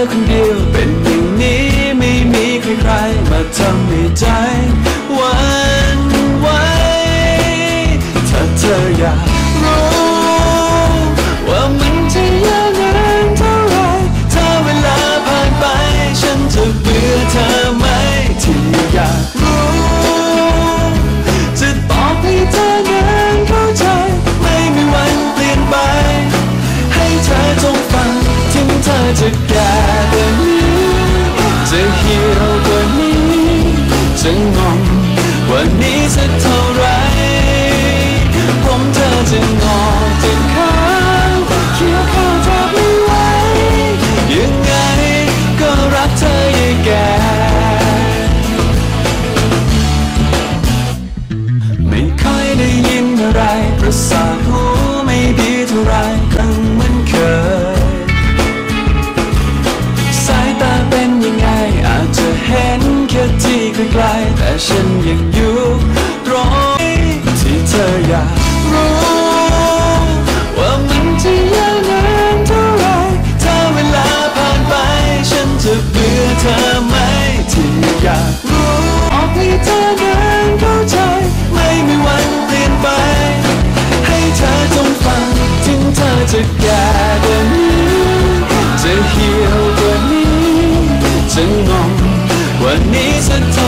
อคนเดียวเป็นอย่างนี้ไม่มีใครๆมาทำให้ใจว่า เธอจะแก่กว่นี้ จะเหี่ยวกว่นี้ จะงงวันนี้สักเท่าไร ผมเธอจะงอจะค้างเขียวข้าวจะไม่ไหวยังไงก็รักเธออย่าแก่ไม่เคยได้ยินอะไรประสาท แต่ฉันยังอยู่ตรงที่เธออยากรู้ว่ามันจะยาวนานเท่าไรถ้าเวลาผ่านไป ฉันจะเบื่อเธอไหมที่อยากรู้ออกให้เธอนั้นเข้าใจไม่มีวันเปลี่ยนไป ให้เธอจงฟังถึงเธอจะแก่กว่นี้จะเหี่ยวกว่นี้จะงงวันนี้สักท่า